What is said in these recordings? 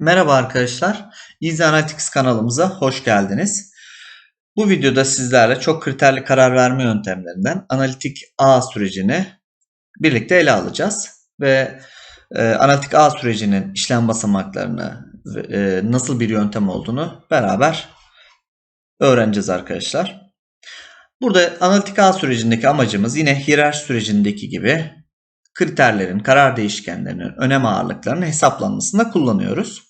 Merhaba arkadaşlar. Easy Analytics kanalımıza hoş geldiniz. Bu videoda sizlerle çok kriterli karar verme yöntemlerinden analitik ağ sürecini birlikte ele alacağız. Ve e, analitik ağ sürecinin işlem basamaklarını e, nasıl bir yöntem olduğunu beraber öğreneceğiz arkadaşlar. Burada analitik ağ sürecindeki amacımız yine hiyerarşi sürecindeki gibi kriterlerin, karar değişkenlerinin önem ağırlıklarının hesaplanmasında kullanıyoruz.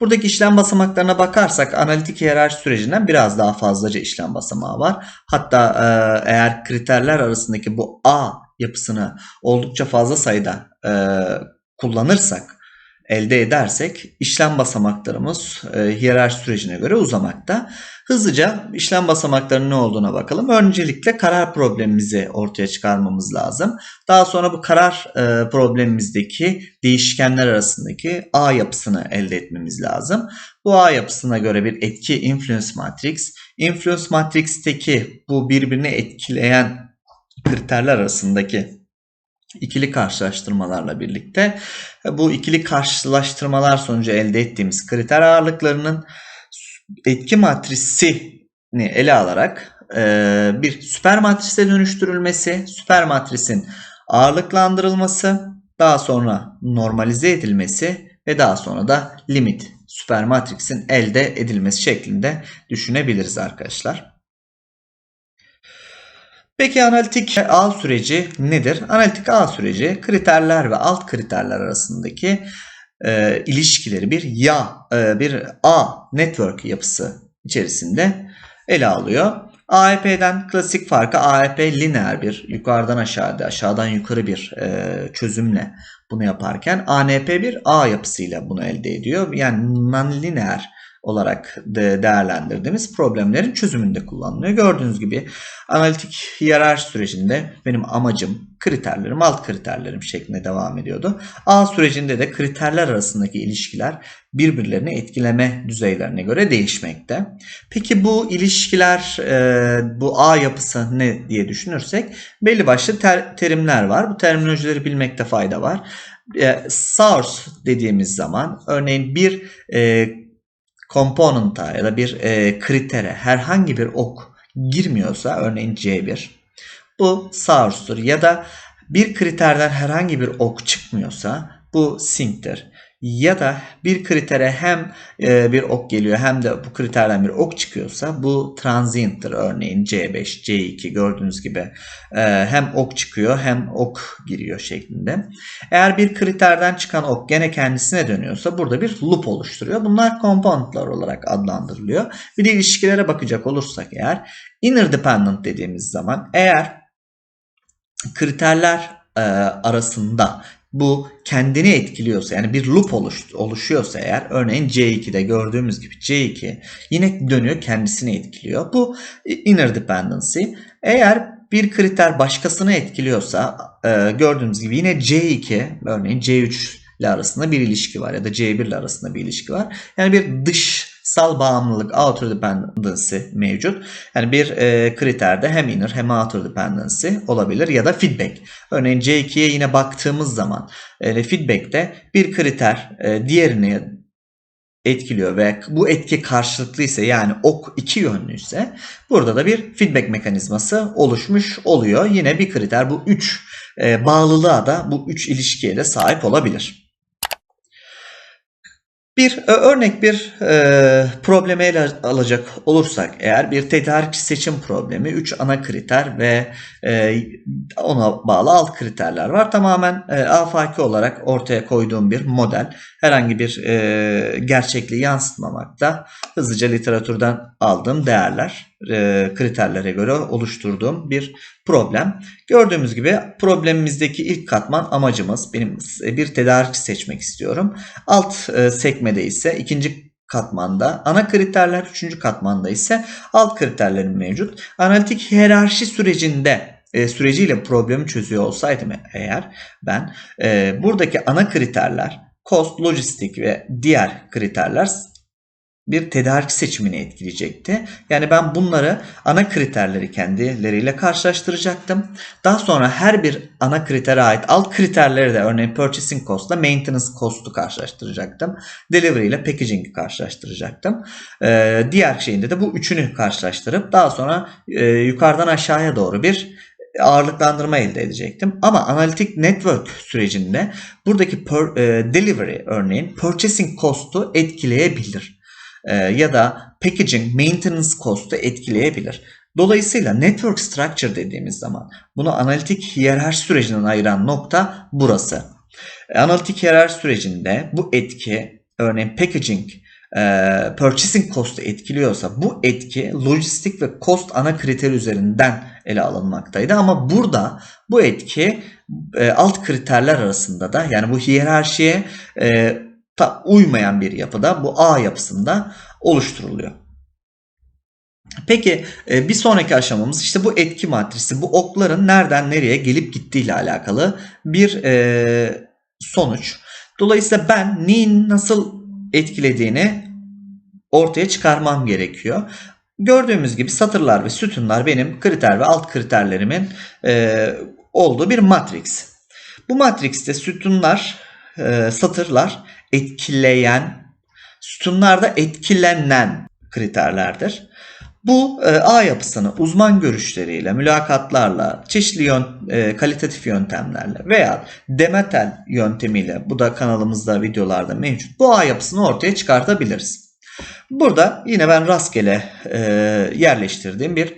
Buradaki işlem basamaklarına bakarsak analitik hiyerarşi sürecinden biraz daha fazlaca işlem basamağı var. Hatta e, eğer kriterler arasındaki bu A yapısını oldukça fazla sayıda e, kullanırsak, elde edersek işlem basamaklarımız e, hiyerarşi sürecine göre uzamakta. Hızlıca işlem basamaklarının ne olduğuna bakalım. Öncelikle karar problemimizi ortaya çıkarmamız lazım. Daha sonra bu karar e, problemimizdeki değişkenler arasındaki A yapısını elde etmemiz lazım. Bu A yapısına göre bir etki influence matrix. Influence matrix'teki bu birbirini etkileyen kriterler arasındaki ikili karşılaştırmalarla birlikte bu ikili karşılaştırmalar sonucu elde ettiğimiz kriter ağırlıklarının etki matrisini ele alarak e, bir süper matrise dönüştürülmesi, süper matrisin ağırlıklandırılması, daha sonra normalize edilmesi ve daha sonra da limit süper matrixin elde edilmesi şeklinde düşünebiliriz arkadaşlar. Peki analitik ağ süreci nedir? Analitik ağ süreci kriterler ve alt kriterler arasındaki e, ilişkileri bir ya e, bir A network yapısı içerisinde ele alıyor. AEP'den klasik farkı AEP lineer bir yukarıdan aşağıda aşağıdan yukarı bir e, çözümle bunu yaparken ANP bir A yapısıyla bunu elde ediyor. Yani non-lineer olarak de değerlendirdiğimiz problemlerin çözümünde kullanılıyor. Gördüğünüz gibi analitik hiyerarşi sürecinde benim amacım kriterlerim alt kriterlerim şeklinde devam ediyordu. A sürecinde de kriterler arasındaki ilişkiler birbirlerini etkileme düzeylerine göre değişmekte. Peki bu ilişkiler e, bu A yapısı ne diye düşünürsek belli başlı ter, terimler var. Bu terminolojileri bilmekte fayda var. E, source dediğimiz zaman örneğin bir e, component'a ya da bir e, kritere herhangi bir ok girmiyorsa örneğin C1 bu source'tur ya da bir kriterden herhangi bir ok çıkmıyorsa bu sync'tir. Ya da bir kritere hem e, bir ok geliyor hem de bu kriterden bir ok çıkıyorsa bu transient'tir. Örneğin C5, C2 gördüğünüz gibi e, hem ok çıkıyor hem ok giriyor şeklinde. Eğer bir kriterden çıkan ok gene kendisine dönüyorsa burada bir loop oluşturuyor. Bunlar componentlar olarak adlandırılıyor. Bir de ilişkilere bakacak olursak eğer inner dependent dediğimiz zaman eğer kriterler e, arasında bu kendini etkiliyorsa yani bir loop oluş, oluşuyorsa eğer örneğin C2'de gördüğümüz gibi C2 yine dönüyor kendisini etkiliyor. Bu inner dependency. Eğer bir kriter başkasını etkiliyorsa e, gördüğünüz gibi yine C2 örneğin C3 ile arasında bir ilişki var ya da C1 ile arasında bir ilişki var. Yani bir dış sal bağımlılık outer dependency mevcut. Yani bir e, kriterde hem inner hem outer dependency olabilir ya da feedback. Örneğin C2'ye yine baktığımız zaman e, feedback'te bir kriter e, diğerini etkiliyor ve bu etki karşılıklı ise yani ok iki yönlüyse burada da bir feedback mekanizması oluşmuş oluyor. Yine bir kriter bu üç e, bağlılığa da bu üç ilişkiye de sahip olabilir. Bir örnek bir e, probleme ele alacak olursak eğer bir tedarik seçim problemi 3 ana kriter ve e, ona bağlı alt kriterler var. Tamamen e, afaki olarak ortaya koyduğum bir model. Herhangi bir e, gerçekliği yansıtmamakta. Hızlıca literatürden aldığım değerler, e, kriterlere göre oluşturduğum bir problem. Gördüğümüz gibi problemimizdeki ilk katman amacımız benim bir tedarik seçmek istiyorum. Alt e, sekmede ise ikinci katmanda ana kriterler üçüncü katmanda ise alt kriterlerim mevcut. Analitik hiyerarşi sürecinde e, süreciyle problemi çözüyor olsaydım eğer ben e, buradaki ana kriterler cost, lojistik ve diğer kriterler bir tedarik seçimini etkileyecekti. Yani ben bunları ana kriterleri kendileriyle karşılaştıracaktım. Daha sonra her bir ana kritere ait alt kriterleri de örneğin purchasing cost ile maintenance cost'u karşılaştıracaktım. Delivery ile packaging'i karşılaştıracaktım. Ee, diğer şeyinde de bu üçünü karşılaştırıp daha sonra e, yukarıdan aşağıya doğru bir ağırlıklandırma elde edecektim. Ama analitik network sürecinde buradaki per, e, delivery örneğin purchasing cost'u etkileyebilir. E, ya da packaging maintenance cost'u etkileyebilir. Dolayısıyla network structure dediğimiz zaman bunu analitik hiyerarşi sürecinden ayıran nokta burası. E, analitik hiyerarşi sürecinde bu etki örneğin packaging e, purchasing cost'u etkiliyorsa bu etki lojistik ve cost ana kriter üzerinden ele alınmaktaydı. Ama burada bu etki alt kriterler arasında da yani bu hiyerarşiye uymayan bir yapıda bu A yapısında oluşturuluyor. Peki e, bir sonraki aşamamız işte bu etki matrisi bu okların nereden nereye gelip gittiği ile alakalı bir e, sonuç. Dolayısıyla ben neyin nasıl etkilediğini ortaya çıkarmam gerekiyor. Gördüğümüz gibi satırlar ve sütunlar benim kriter ve alt kriterlerimin e, olduğu bir matrix. Bu matrixte sütunlar, satırlar etkileyen, sütunlar da etkilenen kriterlerdir. Bu e, A yapısını uzman görüşleriyle, mülakatlarla, çeşitli yön, e, kalitatif yöntemlerle veya Demetel yöntemiyle bu da kanalımızda videolarda mevcut. Bu A yapısını ortaya çıkartabiliriz. Burada yine ben rastgele e, yerleştirdiğim bir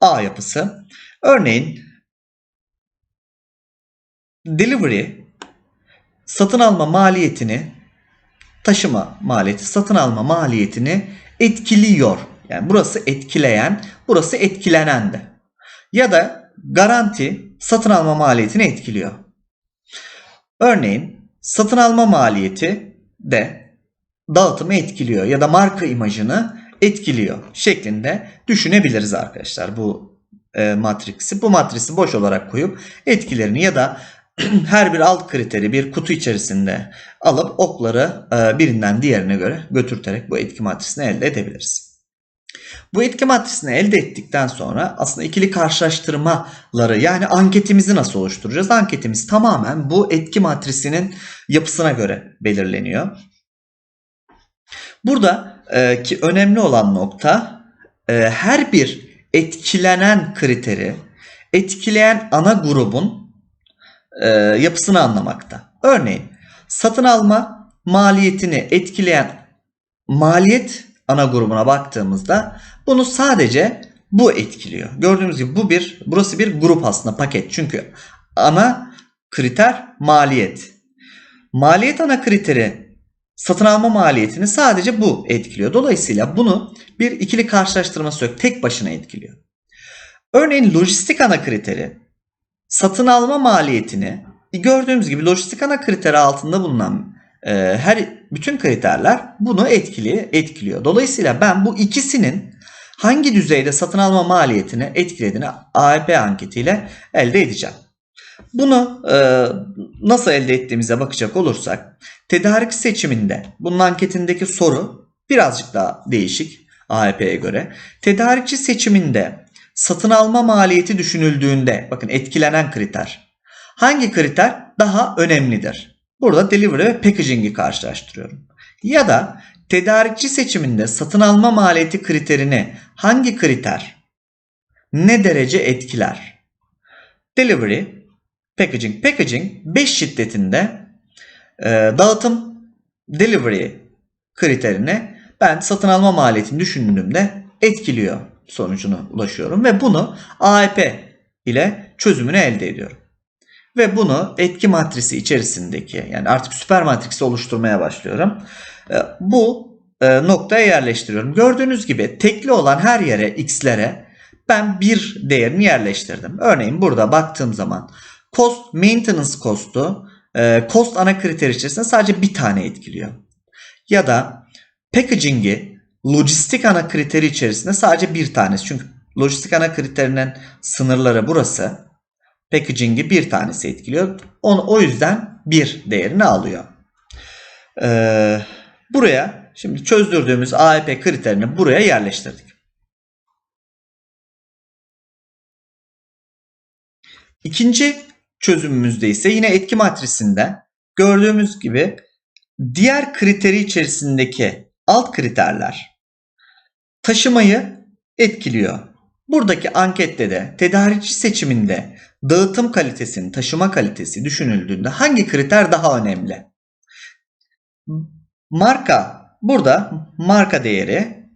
A yapısı. Örneğin delivery satın alma maliyetini taşıma maliyeti satın alma maliyetini etkiliyor. Yani burası etkileyen, burası etkilenen de. Ya da garanti satın alma maliyetini etkiliyor. Örneğin satın alma maliyeti de dağıtımı etkiliyor ya da marka imajını etkiliyor şeklinde düşünebiliriz arkadaşlar bu e, matriksi. Bu matrisi boş olarak koyup etkilerini ya da her bir alt kriteri bir kutu içerisinde alıp okları e, birinden diğerine göre götürterek bu etki matrisini elde edebiliriz. Bu etki matrisini elde ettikten sonra aslında ikili karşılaştırmaları yani anketimizi nasıl oluşturacağız? Anketimiz tamamen bu etki matrisinin yapısına göre belirleniyor. Burada e, ki önemli olan nokta e, her bir etkilenen kriteri etkileyen ana grubun e, yapısını anlamakta. Örneğin satın alma maliyetini etkileyen maliyet ana grubuna baktığımızda bunu sadece bu etkiliyor. Gördüğünüz gibi bu bir burası bir grup aslında paket. Çünkü ana kriter maliyet. Maliyet ana kriteri satın alma maliyetini sadece bu etkiliyor. Dolayısıyla bunu bir ikili karşılaştırması yok. Tek başına etkiliyor. Örneğin lojistik ana kriteri satın alma maliyetini gördüğümüz gibi lojistik ana kriteri altında bulunan e, her bütün kriterler bunu etkili etkiliyor. Dolayısıyla ben bu ikisinin hangi düzeyde satın alma maliyetini etkilediğini AEP anketiyle elde edeceğim. Bunu e, nasıl elde ettiğimize bakacak olursak tedarik seçiminde bunun anketindeki soru birazcık daha değişik AEP'ye göre. Tedarikçi seçiminde satın alma maliyeti düşünüldüğünde bakın etkilenen kriter. Hangi kriter daha önemlidir? Burada delivery ve packaging'i karşılaştırıyorum. Ya da tedarikçi seçiminde satın alma maliyeti kriterini hangi kriter ne derece etkiler? Delivery, packaging. Packaging 5 şiddetinde e, dağıtım delivery kriterini ben satın alma maliyetini düşündüğümde etkiliyor sonucuna ulaşıyorum ve bunu AEP ile çözümünü elde ediyorum. Ve bunu etki matrisi içerisindeki yani artık süper matrisi oluşturmaya başlıyorum. E, bu e, noktaya yerleştiriyorum. Gördüğünüz gibi tekli olan her yere x'lere ben bir değerini yerleştirdim. Örneğin burada baktığım zaman cost maintenance cost'u e, cost ana kriter içerisinde sadece bir tane etkiliyor. Ya da packaging'i lojistik ana kriteri içerisinde sadece bir tanesi. Çünkü lojistik ana kriterinin sınırları burası. Packaging'i bir tanesi etkiliyor. Onu, o yüzden bir değerini alıyor. Ee, buraya Şimdi çözdürdüğümüz AEP kriterini buraya yerleştirdik. İkinci çözümümüzde ise yine etki matrisinden gördüğümüz gibi diğer kriteri içerisindeki alt kriterler taşımayı etkiliyor. Buradaki ankette de tedarikçi seçiminde dağıtım kalitesinin taşıma kalitesi düşünüldüğünde hangi kriter daha önemli? Marka burada marka değeri,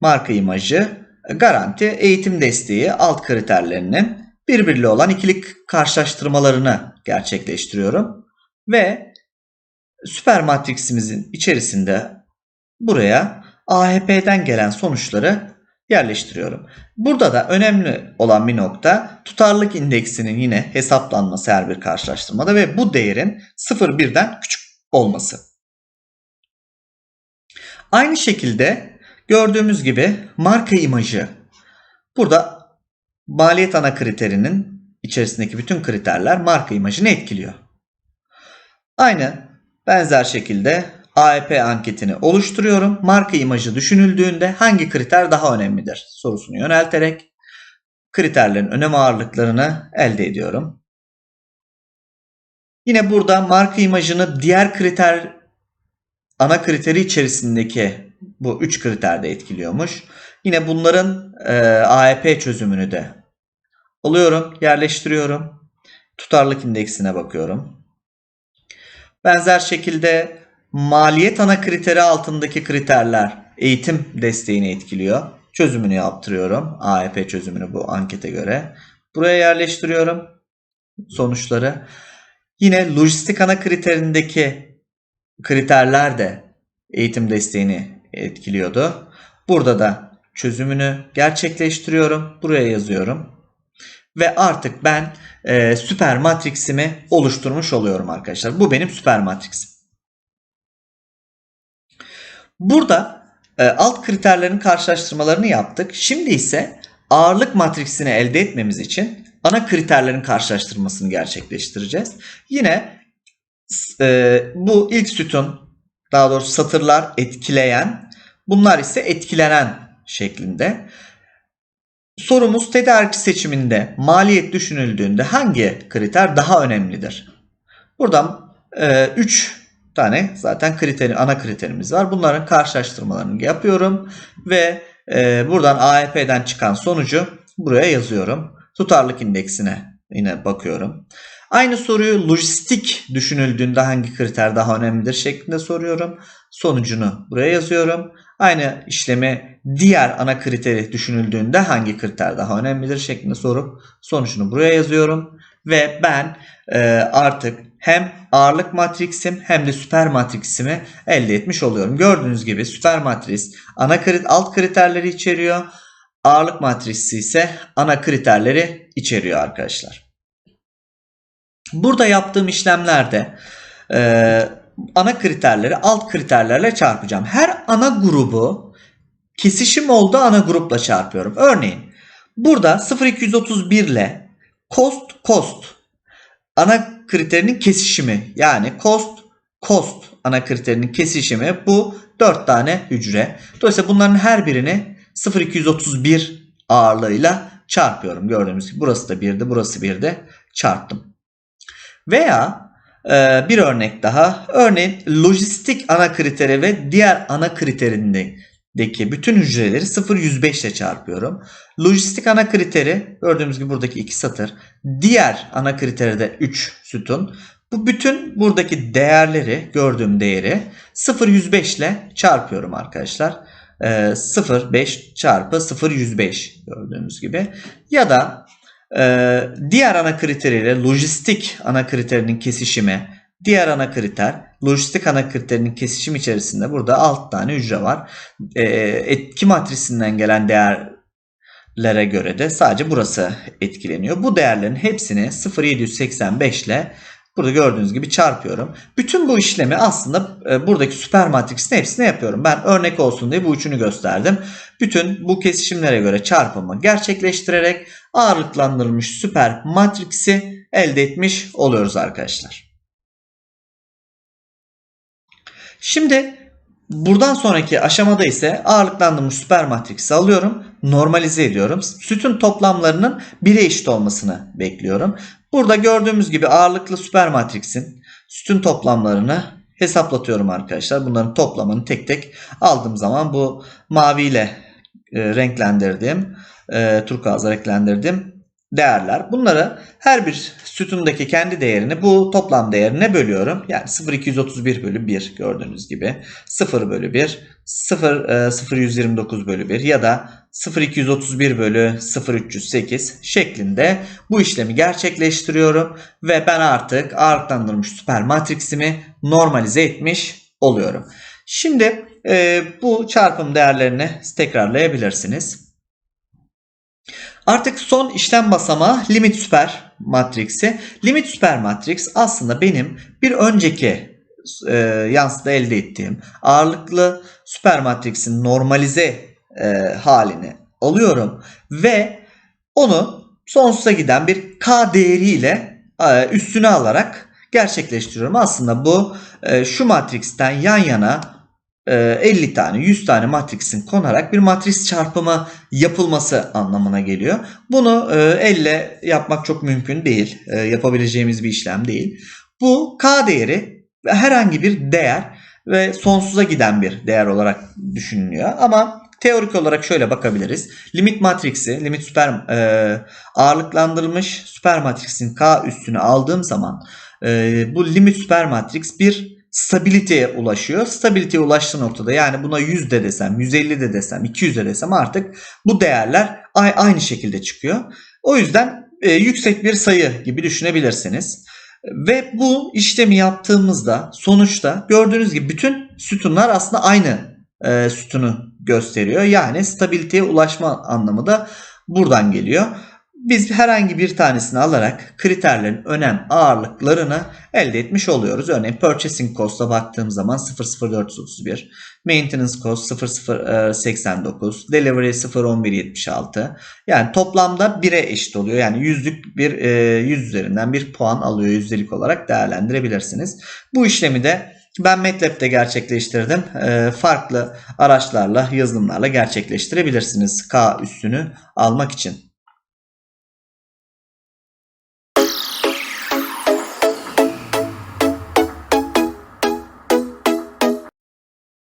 marka imajı, garanti, eğitim desteği alt kriterlerinin birbiriyle olan ikilik karşılaştırmalarını gerçekleştiriyorum. Ve süper matrisimizin içerisinde buraya AHP'den gelen sonuçları yerleştiriyorum. Burada da önemli olan bir nokta tutarlılık indeksinin yine hesaplanması her bir karşılaştırmada ve bu değerin 0,1'den küçük olması. Aynı şekilde gördüğümüz gibi marka imajı. Burada maliyet ana kriterinin içerisindeki bütün kriterler marka imajını etkiliyor. Aynı benzer şekilde AEP anketini oluşturuyorum. Marka imajı düşünüldüğünde hangi kriter daha önemlidir sorusunu yönelterek kriterlerin önem ağırlıklarını elde ediyorum. Yine burada marka imajını diğer kriter ana kriteri içerisindeki bu 3 kriter de etkiliyormuş. Yine bunların e, AEP çözümünü de alıyorum, yerleştiriyorum. Tutarlık indeksine bakıyorum. Benzer şekilde maliyet ana kriteri altındaki kriterler eğitim desteğini etkiliyor. Çözümünü yaptırıyorum. AEP çözümünü bu ankete göre. Buraya yerleştiriyorum sonuçları. Yine lojistik ana kriterindeki kriterler de eğitim desteğini etkiliyordu. Burada da çözümünü gerçekleştiriyorum. Buraya yazıyorum. Ve artık ben e, süper matriksimi oluşturmuş oluyorum arkadaşlar. Bu benim süper matrisim. Burada e, alt kriterlerin karşılaştırmalarını yaptık. Şimdi ise ağırlık matrisini elde etmemiz için ana kriterlerin karşılaştırmasını gerçekleştireceğiz. Yine e, bu ilk sütun daha doğrusu satırlar etkileyen bunlar ise etkilenen şeklinde. Sorumuz tedarik seçiminde maliyet düşünüldüğünde hangi kriter daha önemlidir? Buradan 3 e, tane zaten kriteri, ana kriterimiz var. Bunların karşılaştırmalarını yapıyorum ve e, buradan AEP'den çıkan sonucu buraya yazıyorum. Tutarlık indeksine yine bakıyorum. Aynı soruyu lojistik düşünüldüğünde hangi kriter daha önemlidir şeklinde soruyorum. Sonucunu buraya yazıyorum. Aynı işlemi diğer ana kriteri düşünüldüğünde hangi kriter daha önemlidir şeklinde sorup sonucunu buraya yazıyorum. Ve ben e, artık hem ağırlık matrisim hem de süper matrisimi elde etmiş oluyorum. Gördüğünüz gibi süper matris ana krit alt kriterleri içeriyor. Ağırlık matrisi ise ana kriterleri içeriyor arkadaşlar. Burada yaptığım işlemlerde e, ana kriterleri alt kriterlerle çarpacağım. Her ana grubu kesişim olduğu ana grupla çarpıyorum. Örneğin burada 0231 ile cost cost ana kriterinin kesişimi yani cost cost ana kriterinin kesişimi bu 4 tane hücre. Dolayısıyla bunların her birini 0231 ağırlığıyla çarpıyorum. Gördüğünüz gibi burası da 1'de burası 1'de çarptım. Veya e, bir örnek daha. Örneğin lojistik ana kriteri ve diğer ana kriterindeki bütün hücreleri 0,105 ile çarpıyorum. Lojistik ana kriteri gördüğümüz gibi buradaki iki satır. Diğer ana kriteri de 3 sütun. Bu bütün buradaki değerleri gördüğüm değeri 0,105 ile çarpıyorum arkadaşlar. 0,5 çarpı 0,105 gördüğümüz gibi. Ya da ee, diğer ana kriteriyle lojistik ana kriterinin kesişimi, diğer ana kriter, lojistik ana kriterinin kesişim içerisinde burada 6 tane hücre var. Ee, etki matrisinden gelen değerlere göre de sadece burası etkileniyor. Bu değerlerin hepsini 0,785 ile Burada gördüğünüz gibi çarpıyorum. Bütün bu işlemi aslında e, buradaki süper matrisin hepsine yapıyorum. Ben örnek olsun diye bu üçünü gösterdim. Bütün bu kesişimlere göre çarpımı gerçekleştirerek ağırlıklandırılmış süper matriksi elde etmiş oluyoruz arkadaşlar. Şimdi Buradan sonraki aşamada ise ağırlıklandırılmış süper matriksi alıyorum. Normalize ediyorum. Sütun toplamlarının 1'e eşit olmasını bekliyorum. Burada gördüğümüz gibi ağırlıklı süper matriksin sütun toplamlarını hesaplatıyorum arkadaşlar. Bunların toplamını tek tek aldığım zaman bu maviyle e, renklendirdiğim, e, turkuazla renklendirdiğim değerler. Bunları her bir sütundaki kendi değerini bu toplam değerine bölüyorum. Yani 0,231 bölü 1 gördüğünüz gibi. 0 bölü 1, 0, e, 0,129 bölü 1 ya da 0,231 bölü 0,308 şeklinde bu işlemi gerçekleştiriyorum. Ve ben artık ağırlıklandırılmış süper matriksimi normalize etmiş oluyorum. Şimdi e, bu çarpım değerlerini tekrarlayabilirsiniz. Artık son işlem basamağı limit süper matriksi. Limit süper matrix aslında benim bir önceki e, yansıda elde ettiğim ağırlıklı süper matriksin normalize e, halini alıyorum ve onu sonsuza giden bir k değeriyle e, üstüne alarak gerçekleştiriyorum. Aslında bu e, şu matriksten yan yana 50 tane 100 tane matriksin konarak bir matris çarpımı yapılması anlamına geliyor. Bunu elle yapmak çok mümkün değil. Yapabileceğimiz bir işlem değil. Bu k değeri herhangi bir değer ve sonsuza giden bir değer olarak düşünülüyor. Ama teorik olarak şöyle bakabiliriz. Limit matriksi, limit süper ağırlıklandırılmış süper matriksin k üstüne aldığım zaman bu limit süper matriks bir stabiliteye ulaşıyor. Stabiliteye ulaştığı noktada yani buna 100 de desem, 150 de desem, 200 de desem artık bu değerler aynı şekilde çıkıyor. O yüzden e, yüksek bir sayı gibi düşünebilirsiniz. Ve bu işlemi yaptığımızda sonuçta gördüğünüz gibi bütün sütunlar aslında aynı e, sütunu gösteriyor. Yani stabiliteye ulaşma anlamı da buradan geliyor. Biz herhangi bir tanesini alarak kriterlerin önem ağırlıklarını elde etmiş oluyoruz. Örneğin purchasing cost'a baktığım zaman 00431, maintenance cost 0089, delivery 01176. Yani toplamda 1'e eşit oluyor. Yani yüzlük bir 100 üzerinden bir puan alıyor yüzdelik olarak değerlendirebilirsiniz. Bu işlemi de ben MATLAB'de gerçekleştirdim. Farklı araçlarla, yazılımlarla gerçekleştirebilirsiniz K üstünü almak için.